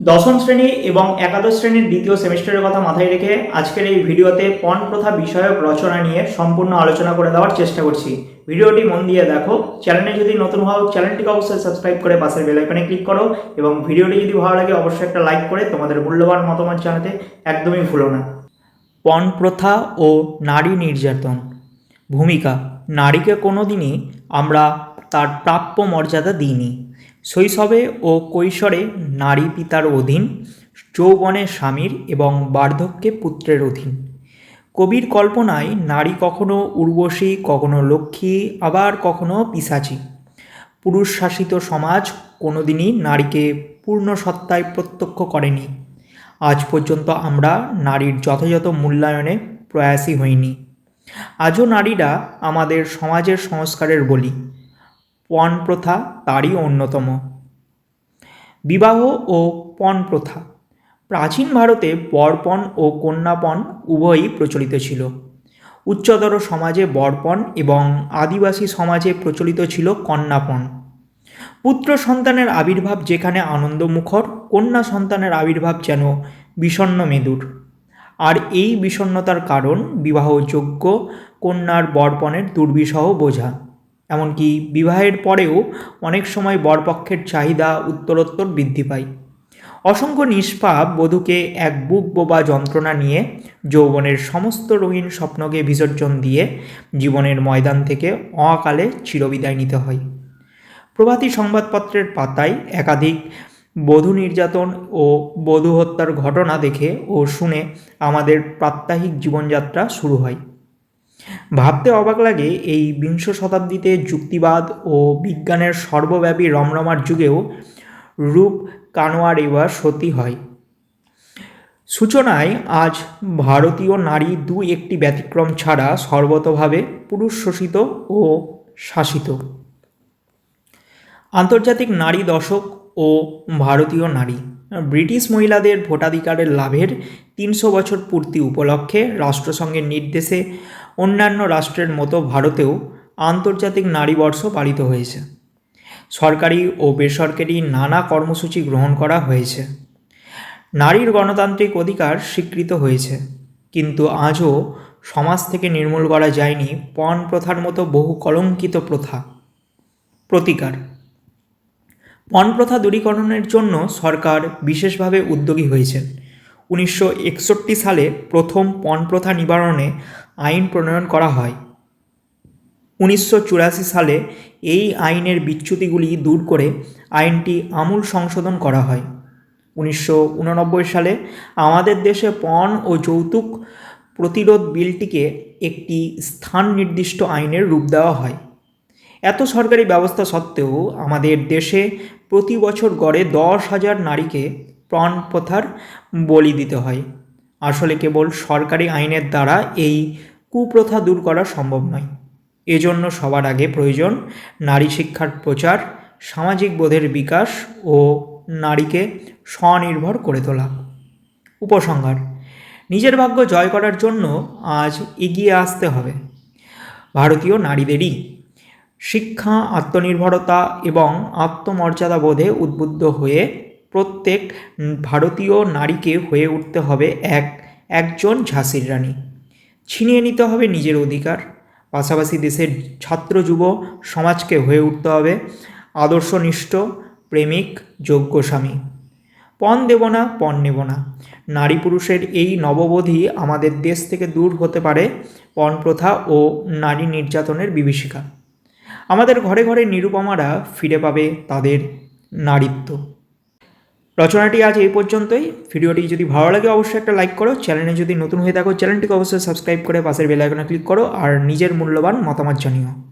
দশম শ্রেণি এবং একাদশ শ্রেণির দ্বিতীয় সেমিস্টারের কথা মাথায় রেখে আজকের এই ভিডিওতে পণ প্রথা বিষয়ক রচনা নিয়ে সম্পূর্ণ আলোচনা করে দেওয়ার চেষ্টা করছি। ভিডিওটি মন দিয়ে দেখো। চ্যানেলে যদি নতুন হও, চ্যানেলটিকে অবশ্যই সাবস্ক্রাইব করে পাশের বেল আইকনে ক্লিক করো এবং ভিডিওটি যদি ভালো লাগে, অবশ্যই একটা লাইক করে তোমাদের মূল্যবান মতামত জানাতে একদমই ভুলো না। পণ প্রথা ও নারী নির্যাতন। ভূমিকা, নারীকে কোনো দিনই আমরা তার প্রাপ্য মর্যাদা দিইনি। শৈশবে ও কৈশোরে নারী পিতার অধীন, যৌবনে স্বামীর এবং বার্ধক্যে পুত্রের অধীন। কবির কল্পনায় নারী কখনো উর্বশী, কখনো লক্ষ্মী, আবার কখনো পিসাচি। পুরুষ শাসিত সমাজ কোনোদিনই নারীকে পূর্ণ সত্তায় প্রত্যক্ষ করেনি। আজ পর্যন্ত আমরা নারীর যথাযথ মূল্যায়নে প্রয়াসী হইনি। আজও নারীরা আমাদের সমাজের সংস্কারের বলি। পণ প্রথা তারই অন্যতম। বিবাহ ও পণ প্রথা প্রাচীন ভারতে বরপণ ও কন্যাপণ উভয়ই প্রচলিত ছিল। উচ্চতর সমাজে বরপণ এবং আদিবাসী সমাজে প্রচলিত ছিল কন্যাপণ। পুত্র সন্তানের আবির্ভাব যেখানে আনন্দমুখর, কন্যা সন্তানের আবির্ভাব যেন বিষণ্ণ মেদুর। আর এই বিষণ্ণতার কারণ বিবাহযোগ্য কন্যার বরপণের দুর্বিষহ বোঝা। এমনকি বিবাহের পরেও অনেক সময় বরপক্ষের চাহিদা উত্তরোত্তর বৃদ্ধি পায়। অসংখ্য নিষ্পাপ বধূকে এক বুক বোবা যন্ত্রণা নিয়ে যৌবনের সমস্ত রঙিন স্বপ্নকে বিসর্জন দিয়ে জীবনের ময়দান থেকে অকালে চিরবিদায় নিতে হয়। প্রভাতী সংবাদপত্রের পাতায় একাধিক বধূ নির্যাতন ও বধূ হত্যার ঘটনা দেখে ও শুনে আমাদের প্রাত্যহিক জীবনযাত্রা শুরু হয়। ভাবতে অবাক লাগে এই বিংশ শতাব্দীতে যুক্তিবাদ ও বিজ্ঞানের সর্বব্যাপী রমরমার যুগেও রূপ কানোয়ার এবার সতী হয়। সূচনায় আজ ভারতীয় নারী দু একটি ব্যতিক্রম ছাড়া সর্বতভাবে পুরুষ শোষিত ও শাসিত। আন্তর্জাতিক নারী দশক ও ভারতীয় নারী। ব্রিটিশ মহিলাদের ভোটাধিকারের লাভের তিনশো বছর পূর্তি উপলক্ষে রাষ্ট্রসংঘের নির্দেশে অন্যান্য রাষ্ট্রের মতো ভারতেও আন্তর্জাতিক নারী বর্ষ পালিত হয়েছে। সরকারি ও বেসরকারি নানা কর্মসূচি গ্রহণ করা হয়েছে। নারীর গণতান্ত্রিক অধিকার স্বীকৃত হয়েছে। কিন্তু আজও সমাজ থেকে নির্মূল করা যায়নি পণ প্রথার মতো বহু কলঙ্কিত প্রথা। প্রতিকার পণ প্রথা দূরীকরণের জন্য সরকার বিশেষভাবে উদ্যোগী হয়েছেন উনিশশো একষট্টি সালে প্রথম পণ প্রথা নিবারণে আইন প্রণয়ন করা হয়। উনিশশো চুরাশি সালে এই আইনের বিচ্যুতিগুলি দূর করে আইনটি আমূল সংশোধন করা হয়। উনিশশো উননব্বই সালে আমাদের দেশে পণ ও যৌতুক প্রতিরোধ বিলটিকে একটি স্থান নির্দিষ্ট আইনের রূপ দেওয়া হয়। এত সরকারি ব্যবস্থা সত্ত্বেও আমাদের দেশে প্রতি বছর গড়ে দশ হাজার নারীকে প্রাণ প্রথার বলি দিতে হয়। আসলে কেবল সরকারি আইনের দ্বারা এই কুপ্রথা দূর করা সম্ভব নয়। এজন্য সবার আগে প্রয়োজন নারী শিক্ষার প্রচার, সামাজিক বোধের বিকাশ ও নারীকে স্বনির্ভর করে তোলা। উপসংহার, নিজের ভাগ্য জয় করার জন্য আজ এগিয়ে আসতে হবে। ভারতীয় নারীদেরই শিক্ষা, আত্মনির্ভরতা এবং আত্মমর্যাদা বোধে উদ্বুদ্ধ হয়ে প্রত্যেক ভারতীয় নারীকে হয়ে উঠতে হবে এক, একজন ঝাঁসির রানী। ছিনিয়ে নিতে হবে নিজের অধিকার। পাশাপাশি দেশের ছাত্র যুব সমাজকে হয়ে উঠতে হবে আদর্শনিষ্ঠ, প্রেমিক, যোগ্য স্বামী। পণ দেব না, পণ নেব না। নারী পুরুষের এই নববোধি আমাদের দেশ থেকে দূর হতে পারে পণ প্রথা ও নারী নির্যাতনের বিভীষিকা। আমাদের ঘরে ঘরে নিরুপমারা ফিরে পাবে তাদের নারীত্ব। রচনাটি আজ এই পর্যন্তই। ভিডিওটি যদি ভালো লাগে অবশ্যই একটা লাইক করো। চ্যানেলে যদি নতুন হয়ে থাকো, চ্যানেলটিকে অবশ্যই সাবস্ক্রাইব করে পাশের বেলাইকনে ক্লিক করো। আর নিজের মূল্যবান মতামত জানিও।